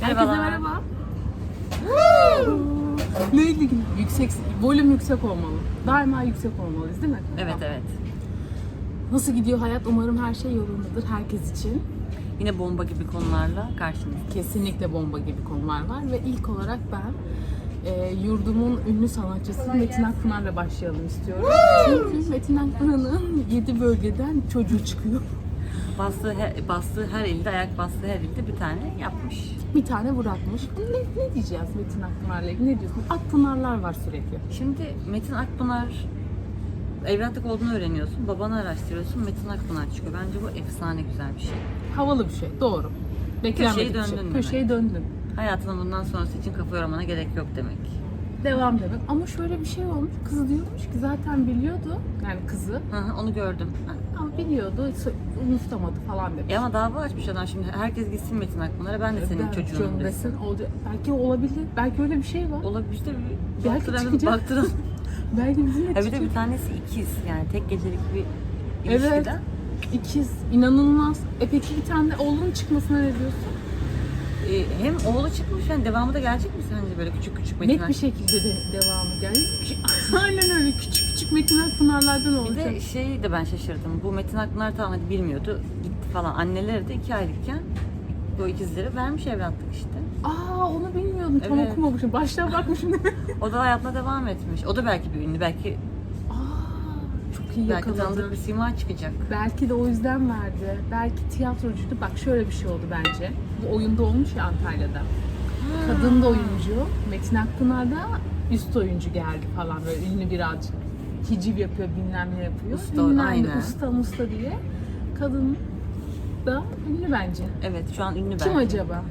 Herkese Merhabalar. merhaba. Neyle ilgili? Yüksek, volüm yüksek olmalı. Daima yüksek olmalıyız değil mi? Evet Tamam. evet. Nasıl gidiyor hayat? Umarım her şey yolundadır herkes için. Yine bomba gibi konularla karşınızda. Kesinlikle bomba gibi konular var ve ilk olarak ben e, yurdumun ünlü sanatçısı Metin Akpınar'la başlayalım istiyorum. Çünkü Metin Akpınar'ın 7 bölgeden çocuğu çıkıyor. Bastığı her, bastığı her ilde, ayak bastığı her ilde bir tane yapmış. Bir tane bırakmış. Ne, ne diyeceğiz Metin Akpınar'la ilgili? Ne diyorsun? Akpınarlar var sürekli. Şimdi Metin Akpınar evlatlık olduğunu öğreniyorsun. Babanı araştırıyorsun. Metin Akpınar çıkıyor. Bence bu efsane güzel bir şey. Havalı bir şey, doğru. Beklenmedik bir şey. döndün demek. Köşeyi döndün. Hayatının bundan sonrası için kafa yormana gerek yok demek. Devam demek. Ama şöyle bir şey olmuş. Kız diyormuş ki zaten biliyordu. Yani kızı. Hı hı, onu gördüm. Ama biliyordu. Unutamadı falan demiş. E ama dava açmış adam şimdi. Herkes gitsin Metin Akpınar'a. Ben de senin Ben çocuğum desin. Olacak. Belki olabilir. Belki öyle bir şey var. Olabilir Belki baktıralım, çıkacak. baktıralım. Belki bizim de bir de bir tanesi ikiz yani tek gecelik bir Evet. ilişkiden. İkiz. inanılmaz. E peki bir tane de oğlunun çıkmasına ne diyorsun? Ee, hem oğlu çıkmış yani devamı da gelecek mi sence böyle küçük küçük Net metinler? bir şekilde de devamı geldi. Aynen öyle. Küçük Metin Akpınarlardan Bir olacak. de şey de ben şaşırdım. Bu Metin Akpınar tamam hadi bilmiyordu. Gitti falan. Anneleri de iki aylıkken bu ikizleri vermiş evlatlık işte. Aa onu bilmiyordum. Tam Evet. okumamışım. Baştan bakmışım. O da hayatına devam etmiş. O da belki bir ünlü. Belki Aa çok iyi belki yakaladı. tanıdık bir sima çıkacak. Belki de o yüzden verdi. Belki tiyatrocuydu. Bak şöyle bir şey oldu bence. Bu oyunda olmuş ya Antalya'da. Kadın da oyuncu. Metin Akpınar da üst oyuncu geldi falan böyle ünlü birazcık. Hiciv yapıyor, bilmem ne yapıyor. Usta, Ünlendi, aynen. Usta musta diye. Kadın da ünlü bence. Evet şu an ünlü belki. Kim acaba?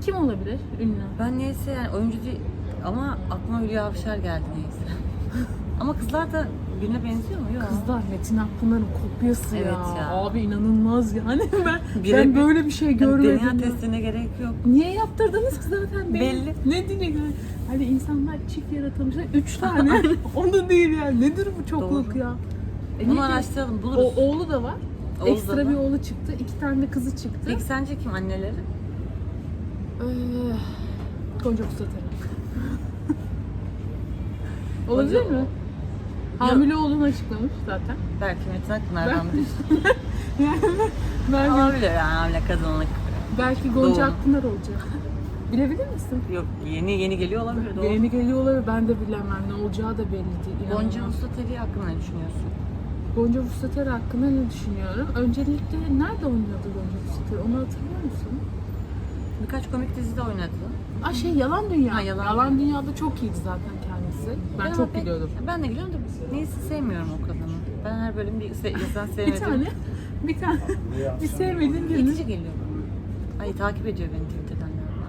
Kim olabilir ünlü? Ben neyse yani oyuncu değil ama aklıma Hülya Avşar geldi neyse. ama kızlar da birine benziyor mu? Yok. Kızlar Metin Akpınar'ın kopyası Evet ya. ya. Abi inanılmaz yani ben Bire ben bir- böyle bir şey Yani görmedim. DNA ya. testine gerek yok. Niye yaptırdınız ki zaten belli. Belli. Ne diyecek? Hani insanlar çift yaratılmışlar. Üç tane. Onu değil yani. Nedir bu çokluk Doğru. ya? E Bunu niye- araştıralım buluruz. O, oğlu da var. Oğlu da Ekstra var. bir oğlu çıktı. iki tane de kızı çıktı. Peki sence kim anneleri? Ee, Gonca Kusatarı. Olabilir Gonca- mi? Hamile olduğunu açıklamış zaten. Belki Metin Akpınar'dandır. Belki, Olabilir yani hamile kadınlık. belki Gonca Doğum. Akpınar olacak. Bilebilir misin? Yok yeni yeni geliyor olabilir. Doğru. Yeni geliyor olabilir. Ben de bilemem. Ne olacağı da belli değil. Gonca. Usta hakkında ne düşünüyorsun? Gonca Vustater hakkında ne düşünüyorum? Öncelikle nerede oynuyordu Gonca Vustater? Onu hatırlıyor musun? Birkaç komik dizide oynadı. Aa şey Yalan Dünya. Ha, Yalan, Yalan Dünya'da çok iyiydi zaten kendisi. Ben çok ben- gülüyordum. Ben de gülüyorum da neyse sevmiyorum o kadını. Ben her bölüm bir se- insan Bir sevmedim. tane, bir tane, bir sevmediğin birini. İtici geliyor bana. Ay takip ediyor beni Twitter'dan galiba.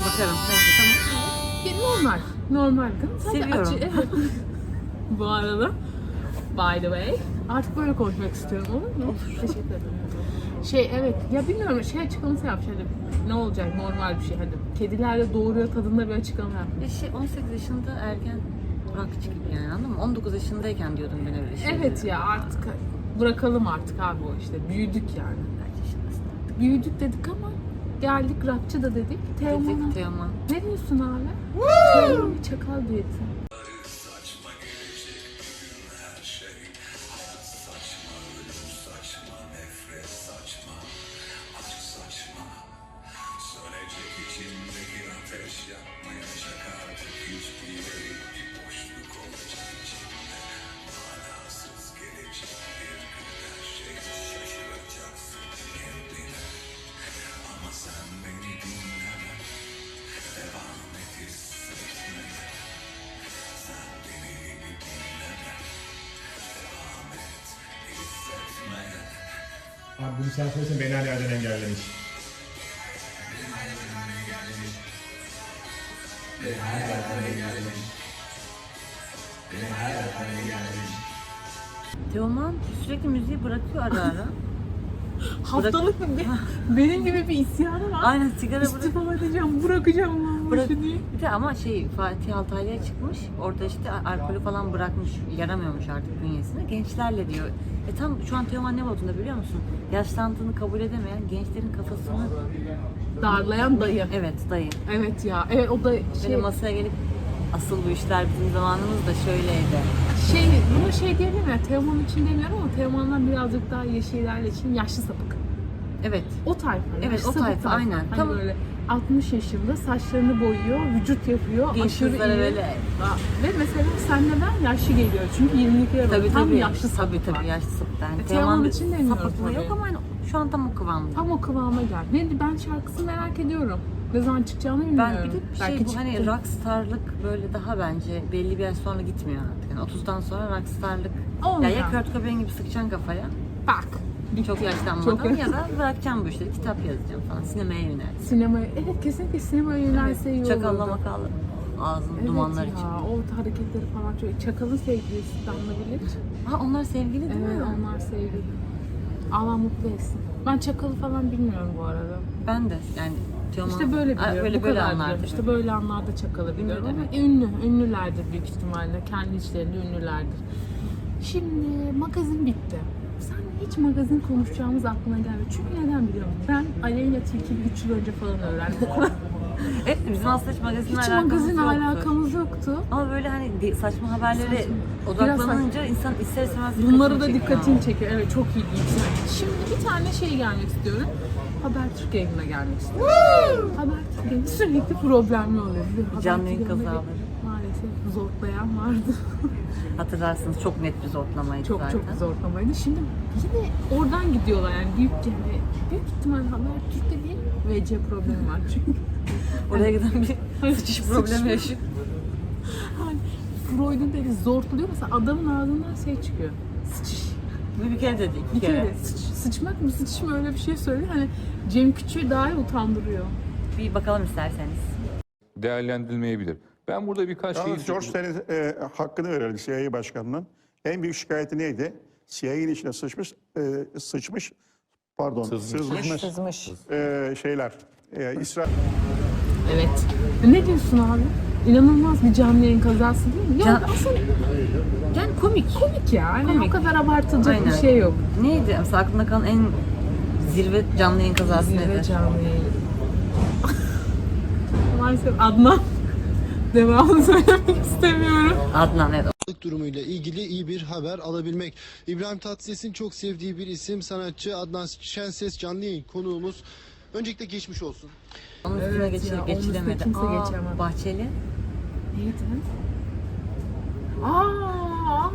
Bakarım neyse tamam. Normal. Normal. Sadece Seviyorum. Evet. Bu arada by the way artık böyle konuşmak istiyorum olur mu? Teşekkür ederim. Şey evet ya bilmiyorum şey açıklaması yapmış hani ne olacak normal bir şey hani kedilerle doğuruyor tadında bir açıklama yapmış. Ya şey 18 yaşında erken rockçı gibi yani anladın mı? 19 yaşındayken diyordum ben öyle şeyleri. Evet ya artık bırakalım artık abi o işte büyüdük yani. Kaç yaşındasın? Büyüdük dedik ama geldik rockçı da dedik. Teoman'a. Dedik Teoman. Ne diyorsun abi? Teoman bir çakal diyeti. Abi bunu sen söylesen beni her yerden engellemiş. Teoman sürekli müziği bırakıyor ara ara. Haftalık bir, benim gibi bir isyanı var. Aynen sigara bırak. İstifa edeceğim, bırakacağım lan Bırak. Bir de ama şey Fatih Altaylı'ya çıkmış. Orada işte alkolü falan bırakmış. Yaramıyormuş artık bünyesine. Gençlerle diyor. E tam şu an Teoman ne modunda biliyor musun? Yaşlandığını kabul edemeyen gençlerin kafasını darlayan dayı. Evet dayı. Evet ya. Evet o da Böyle şey masaya gelip asıl bu işler bizim zamanımızda şöyleydi. şey buna şey diyebilirim ya Teoman için demiyorum ama Teoman'dan birazcık daha yeşiller için yaşlı sapık. Evet. O tayfa. Evet, o tayfa, aynen. Hani Tam- böyle 60 yaşında saçlarını boyuyor, vücut yapıyor, Genç aşırı iyi. böyle Aa, Ve mesela senle ben yaşlı geliyor. Çünkü 22 yıl tabii tam tabii. yaşlı tabii tabii yaşlı sapık. Yani Teoman için demiyorum sapıklığı tabii. yok ama hani şu an tam o kıvamda. Tam o kıvama gel. Ne, ben şarkısını merak ediyorum. Ne zaman çıkacağını bilmiyorum. Ben bir de bir şey Belki bu hani çıktı. rockstarlık böyle daha bence belli bir yaş sonra gitmiyor artık. Yani 30'dan sonra rockstarlık ya, Olmuyor. ya Kurt Cobain gibi sıkacaksın kafaya Bak. Çok yaşlanmadan Çok- ya da bırakacağım bu işleri kitap yazacağım falan sinemaya yönel. Sinemaya, evet kesinlikle sinemaya yönelse iyi olurdu. Çakalla makalla ağzının Evet dumanlar ya, için. o hareketleri falan çok. Çakalın sevgilisi Damla Bilic. Ha onlar sevgili değil Evet mi? onlar sevgili. Allah mutlu etsin. Ben Çakal'ı falan bilmiyorum bu arada. Ben de yani Teoman, İşte böyle biliyorum. Böyle bu böyle anlarda. biliyorum. İşte böyle anlarda Çakal'ı biliyorum ama demek. ünlü. Ünlülerdir büyük ihtimalle. Kendi içlerinde ünlülerdir. Şimdi magazin bitti. Hiç magazin konuşacağımız aklına gelmedi. Çünkü neden biliyor musun? Ben Aleyna Tilki'yi 3 yıl önce falan öğrendim. Evet bizim aslında hiç magazinle hiç alakamız magazinle yoktu. alakamız yoktu. Ama böyle hani saçma haberlere Saçma. odaklanınca insan ister istemez Bunları da dikkatini çekiyor. Evet çok ilginç. Şimdi bir tane şey gelmek istiyorum. Habertürk yayınına gelmek istiyorum. Habertürk yayını sürekli problemli oluyor. Habertürk Canlı yayın kazaları. Zorlayan vardı. Hatırlarsınız çok net bir zortlamaydı çok zaten. çok zorlamaydı. Şimdi yine oradan gidiyorlar yani büyük yani büyük ihtimal Habertürk'te değil VC problemi var çünkü. Oraya giden bir sıçış problemi yaşıyor. Hani Freud'un dediği zortluyor mesela adamın ağzından şey çıkıyor. Sıçış. Bu bir kere dedik. Bir kere de sıç, sıçmak mı sıçış mı öyle bir şey söylüyor. Hani Cem Küçük'ü daha iyi utandırıyor. Bir bakalım isterseniz. değerlendirilmeyebilir. Ben burada birkaç şey... George Tenet e, hakkını verelim CIA başkanının. En büyük şikayeti neydi? CIA'nin içine sıçmış, e, sıçmış, pardon, Sızmış. sızmış, e, şeyler. E, İsrail Evet. Ne diyorsun abi? İnanılmaz bir canlı yayın kazası değil mi? Ya Can- aslında Yani komik. komik ya. Hani Komik. o kadar abartılacak bir Aynen. şey yok. Neydi? Mesela aklımda kalan en zirve canlı yayın kazası Zirve nedir? canlı yayın. Maalesef Adnan. Devamını söylemek istemiyorum. Adnan evet. sağlık durumuyla ilgili iyi bir haber alabilmek. İbrahim Tatlıses'in çok sevdiği bir isim sanatçı Adnan Şenses canlı yayın konuğumuz. Öncelikle geçmiş olsun. Onun üstüne Evet geçil- ya, onun üstüne geçilemedi. kimse Aa, geçemez. Bahçeli. Neydi? Aa, aa,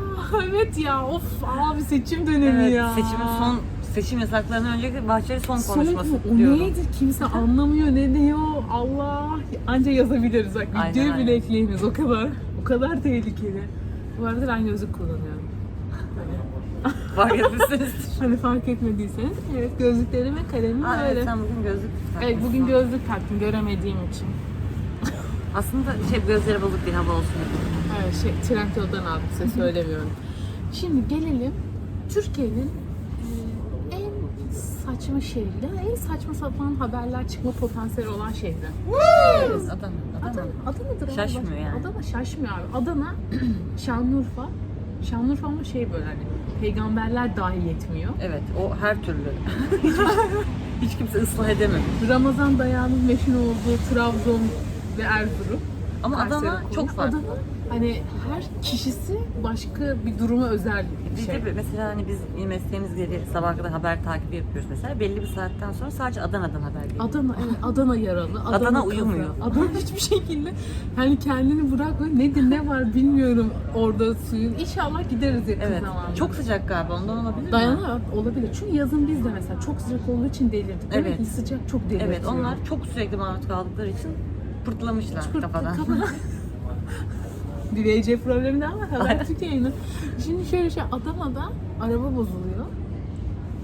evet ya of abi seçim dönemi Evet, ya. seçimin son seçim yasaklarından önceki Bahçeli son Son konuşması o diyorum. neydi? Kimse anlamıyor ne diyor. Allah. Anca yazabiliriz bak. Aynen, Videoyu aynen. bile ekleyemeyiz o kadar. O kadar tehlikeli. Bu arada ben gözlük kullanıyorum. Fark etmişsiniz. Hani fark etmediyseniz. Evet gözlüklerim ve kalemim Aa, öyle. evet, sen bugün gözlük Evet takmışsın. bugün gözlük taktım göremediğim için. Aslında şey gözleri bozuk bir hava olsun. Evet şey Trendyol'dan aldım size söylemiyorum. Şimdi gelelim Türkiye'nin e, en saçma şehri, yani en saçma sapan haberler çıkma potansiyeli olan şehri. Adana. Adana. Adana, Adana'dır abi. Şaşmıyor Başka- yani. Adana şaşmıyor abi. Adana, Şanlıurfa. Şanlıurfa ama şey böyle hani peygamberler dahi yetmiyor. Evet o her türlü. hiç, hiç kimse ıslah edemem. Ramazan dayağının meşhur olduğu Trabzon ve Erzurum. Ama Kayseri Adana konu. çok farklı. Adana hani her kişisi başka bir duruma özel bir şey. de mesela hani biz mesleğimiz gereği sabah kadar haber takibi yapıyoruz mesela. Belli bir saatten sonra sadece Adana'dan haber geliyor. Adana evet Adana yaralı. Adana, Adana kaza. uyumuyor. Adana hiçbir şekilde yani kendini bırakmıyor. Nedir ne var bilmiyorum orada suyun. İnşallah gideriz yakın Evet. zamanda. Çok sıcak galiba ondan olabilir mi? Dayanamıyor olabilir. Çünkü yazın biz de mesela çok sıcak olduğu için delirdik. Evet. Ki sıcak çok delirtiyor. Evet onlar çok sürekli maruz kaldıkları için pırtlamışlar Pırt- kafadan. kafadan. bir VC problemi daha var. Haber Türkiye'nin. Şimdi şöyle şey Adana'da araba bozuluyor.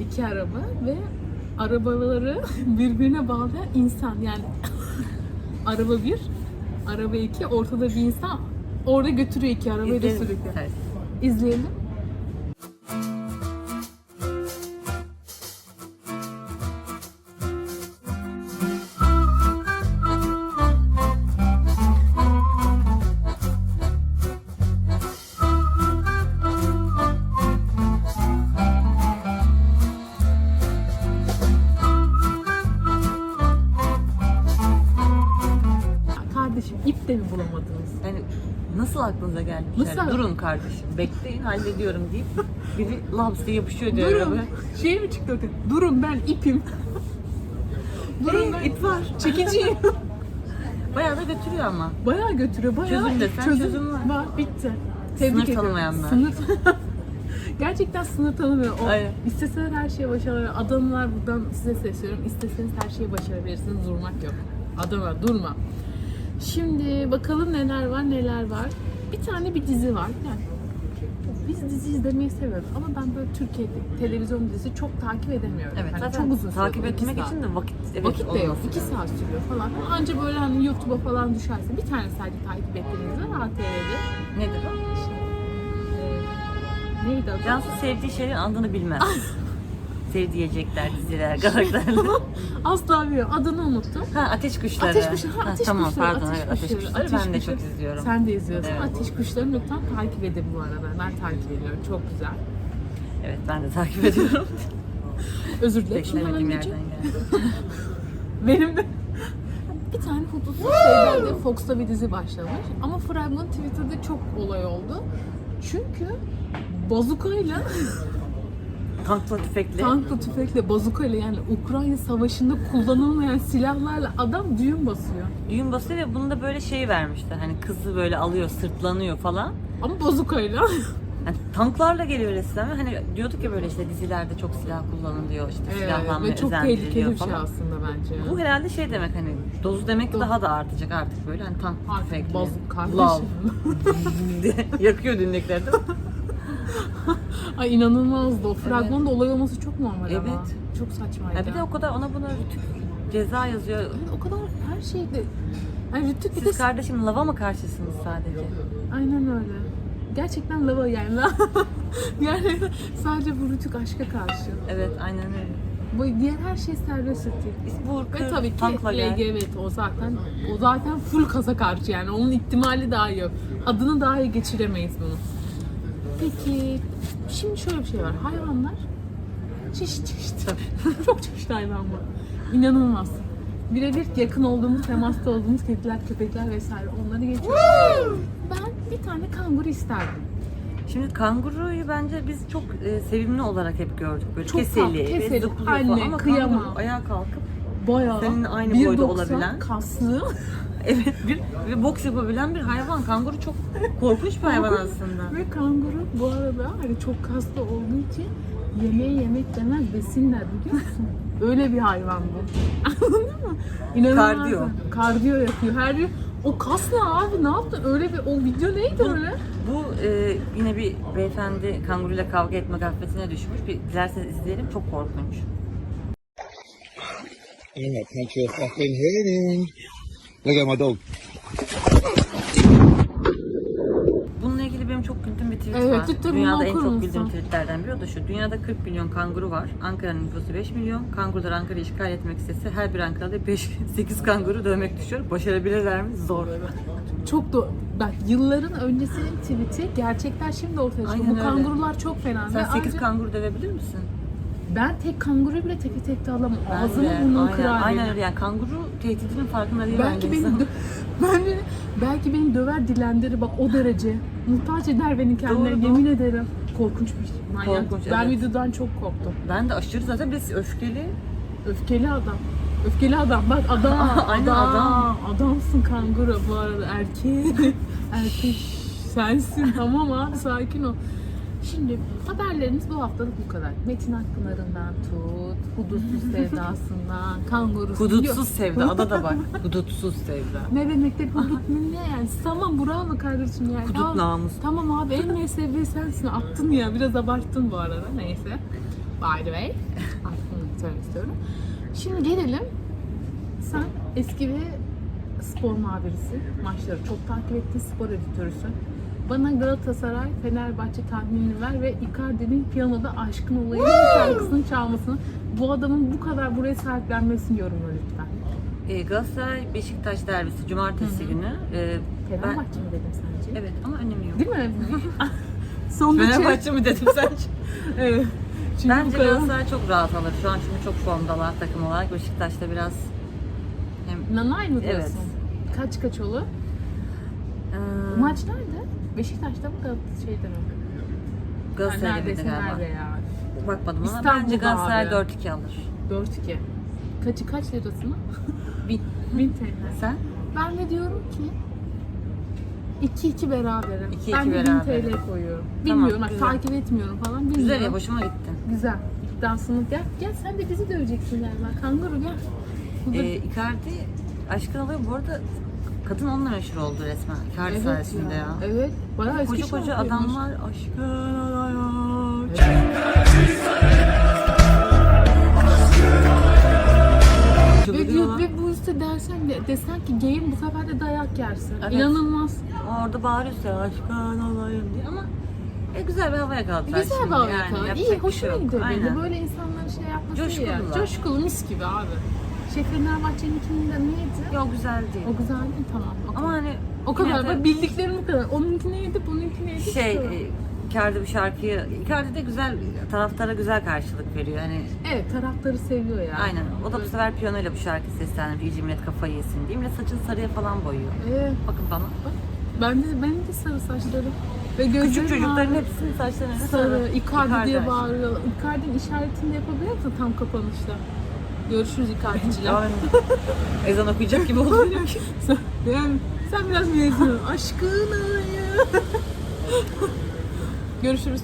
İki araba ve arabaları birbirine bağlayan insan. Yani araba bir, araba iki, ortada bir insan orada götürüyor iki arabayı da İzleyelim sürekli. İzleyelim. Bulamadınız? Yani nasıl aklınıza geldi? Nasıl? Yani durun kardeşim, bekleyin hallediyorum deyip biri laps diye yapışıyor diyor Durun. arabaya. Şey mi çıktı ortaya? Durun ben ipim. Durun ben ip var. çekiciyim. Bayağı da götürüyor ama. Bayağı götürüyor. Bayağı Çözüm desen çözüm var. Bitti. Sınır ediyorum. tanımayanlar. Sınır Gerçekten sınır tanımıyor. O, Aynen. isteseler her şeyi başarabilir. Adamlar buradan size sesleniyorum. İsteseniz her şeyi başarabilirsiniz. Durmak yok. Adama durma. Şimdi bakalım neler var neler var. Bir tane bir dizi var. Yani biz dizi izlemeyi seviyoruz ama ben böyle Türkiye televizyon dizisi çok takip edemiyorum. Evet zaten çok uzun takip sürüyor, etmek için de vakit evet, Vakit de yok. olması İki saat sürüyor falan. Anca böyle hani YouTube'a falan düşerse bir tane sadece takip ettiğinizde ATV'de. Nedir o? Ee, neydi adı? Cansu sevdiği şeylerin adını bilmez. Sevdiyecekler, diziler, karakterler. Asla bilmiyorum. Adını unuttum. ha ateş kuşları. Ateş kuşları. Ha, ateş tamam kuşları. pardon ateş evet, ateş kuşları. ateş ben de çok izliyorum. Sen de izliyorsun. Evet. Ateş kuşlarını lütfen takip edin bu arada. Ben takip ediyorum. Çok güzel. Evet ben de takip ediyorum. Özür dilerim. Beklemediğim yerden geldi. benim de bir tane hudutsuz şeylerde Fox'ta bir dizi başlamış. Ama fragman Twitter'da çok olay oldu. Çünkü bazukayla Tankla tüfekli. Tankla, tüfekle, bazukayla yani Ukrayna savaşında kullanılmayan silahlarla adam düğün basıyor. Düğün basıyor ve bunu da böyle şey vermişler. Hani kızı böyle alıyor, sırtlanıyor falan. Ama bazukayla. Yani tanklarla geliyor resmen. Hani diyorduk ya böyle işte dizilerde çok silah kullanılıyor, işte silahlanmaya ve çok tehlikeli bir şey falan. aslında bence. Bu herhalde şey demek hani dozu demek Doz. daha da artacak artık böyle hani tank Artık tüfekli. bazuk kardeşim. yakıyor dinlekleri değil mi? Ay inanılmazdı. O fragmanda olay olması çok normal ama. Evet. Çok saçmaydı. Ya bir de o kadar ona buna rütük ceza yazıyor. Evet, o kadar her şeyde. Ay Rütük bir de Siz kardeşim lava mı karşısınız sadece? aynen öyle. Gerçekten lava yani. yani sadece bu Rütük aşka karşı. Evet aynen öyle. Bu diğer her şey serbest Rütük. Bu Ve tabii ki. LGBT o zaten o zaten full kasa karşı yani onun ihtimali daha yok. Adını daha iyi geçiremeyiz bunu. Peki şimdi şöyle bir şey var. Hayvanlar çeşit çeşit. Çok çeşitli hayvan var. İnanılmaz. Birebir yakın olduğumuz, temasta olduğumuz kediler, köpekler vesaire onları geçiyoruz. ben bir tane kanguru isterdim. Şimdi kanguruyu bence biz çok e, sevimli olarak hep gördük. Böyle Çok keseli, tatlı, ve keseli, zıplıyor anne, falan. Ama kıyamam. kanguru ayağa kalkıp Bayağı Seninle aynı 1.90 boyda olabilen. kaslı. Evet bir ve boks yapabilen bir hayvan. Kanguru çok korkunç bir hayvan aslında. Ve kanguru bu arada hani çok kaslı olduğu için yemeği yemek demez besinler biliyor musun? Öyle bir hayvan bu. Anladın mı? İnanılmaz. Kardiyo. Kardiyo yapıyor. Her gün o kas ne abi ne yaptın? Öyle bir o video neydi öyle? Bu e, yine bir beyefendi kanguruyla kavga etme gafletine düşmüş. Bir dilerseniz izleyelim. Çok korkunç. Gonna punch your fucking head in. Look at my dog. Bununla ilgili benim çok güldüğüm bir tweet Evet, var. Dünyada en okur çok musun? güldüğüm tweetlerden biri o da şu. Dünyada 40 milyon kanguru var. Ankara'nın nüfusu 5 milyon. Kangurular Ankara'yı işgal etmek istese her bir Ankara'da 5-8 kanguru dövmek düşüyor. Başarabilirler mi? Zor. Çok da bak yılların öncesinin tweet'i gerçekler şimdi ortaya çıkıyor. Aynen Bu öyle. kangurular çok fena. Sen Ve 8 ayrıca kanguru dövebilir misin? Ben tek kanguru bile teke tek de alamam. Ben Ağzını de. burnunu aynen, kırar aynen öyle. Yani kanguru tehdidinin farkında değil Belki beni dö- ben beni, belki beni döver dilendirir bak o derece. Muhtaç eder beni kendine Doğru, yemin ederim. Korkunç bir şey. Manyak. Korkunç, ben evet. videodan çok korktum. Ben de aşırı zaten biz öfkeli. Öfkeli adam. Öfkeli adam. Bak adam. Aynen adam. adam. Adamsın kanguru bu arada. Erkek. Erkek. Sensin. Tamam abi sakin ol. Şimdi haberlerimiz bu haftalık bu kadar. Metin Akpınar'ından tut, hudutsuz sevdasından, kangurusu. Hudutsuz sevda. Ada da bak. Hudutsuz sevda. Ne demektir hudut mu ne yani? Tamam bravo kardeşim yani. Hudut Tamam. namus. Tamam abi en mesleği sensin. Attın ya biraz abarttın bu arada neyse. By the way. Aklını söylemek istiyorum. Şimdi gelelim. Sen eski bir spor muhabirisin. Maçları çok takip ettin. Spor editörüsün. Bana Galatasaray, Fenerbahçe tahminini ver ve Icardi'nin piyanoda aşkın olayı şarkısını çalmasını, bu adamın bu kadar buraya sahiplenmesini yorumla lütfen. E, Galatasaray Beşiktaş derbisi cumartesi günü. E, ben, Fenerbahçe mi dedim sence? evet ama önemi yok. Değil mi? Son. Fenerbahçe mi dedim sence? Evet. Çünkü Bence kadar- Galatasaray çok rahat alır. Şu an çünkü çok formdalar takım olarak. Beşiktaş'ta biraz hem Nanay mı diyorsun? Evet. Kaç kaç olur? Ee, Maç nerede? Beşiktaş'ta mı Galatasaray şeyde mi? Galatasaray'da neredeyse galiba. nerede ya? Bakmadım ama İstanbul'da bence Galatasaray abi. 4-2 alır. 4-2. Kaçı kaç lirasını? 1000. 1000 TL. Sen? Ben de diyorum ki 2-2 berabere. 2-2 ben de 1000 berabere. TL koyuyorum. Tamam, Bilmiyorum bak güzel. takip etmiyorum falan bilmiyorum. Güzel ya hoşuma gitti. Güzel. İddiasını gel gel sen de bizi döveceksin galiba. Kanguru gel. Bu da- Ee, Icardi aşkın alıyor. Bu arada kadın onunla meşhur oldu resmen. Icardi evet sayesinde ya. Evet. Bayağı eski Koca koca şarkıymış. adamlar aşkın. Ve, Çıldırıyorlar. ve bu işte dersen de, desen ki game bu sefer de dayak yersin. Evet. İnanılmaz. Orada bağırıyorsa ya, aşkın olayım diye ama e, güzel bir havaya kaldılar Güzel şimdi. bir havaya yani, yapacak İyi, hoşuma şey yok. gidiyor benim. Aynen. Böyle insanların şey yapması iyi ya. Coşkulular. Coşkulu mis gibi abi. Şey Fenerbahçe'ninkinin de neydi? Yok güzel değil. O güzel değil tamam. O Ama hani o kadar. Bak bildiklerim bu kadar. Onunki neydi? Bununki neydi? şey Şu. e, Icardi bu şarkıyı Icardi de güzel taraftara güzel karşılık veriyor. Hani Evet taraftarı seviyor ya. aynen. O da bu sefer piyanoyla bu şarkı seslendirdi. İyice millet kafayı yesin diye. Millet saçını sarıya falan boyuyor. Evet. Bakın bana. Ben de, benim de sarı saçlarım. Ve gözlerim Küçük çocukların mavi. hepsinin saçlarını sarı, Icardi diye bağırıyorlar. Icardi'nin işaretini de yapabiliyor musun tam kapanışta? Görüşürüz. Aynen. Ezan okuyacak gibi oldu. sen, yani, sen biraz benziyorsun. Aşkın olayım. Görüşürüz.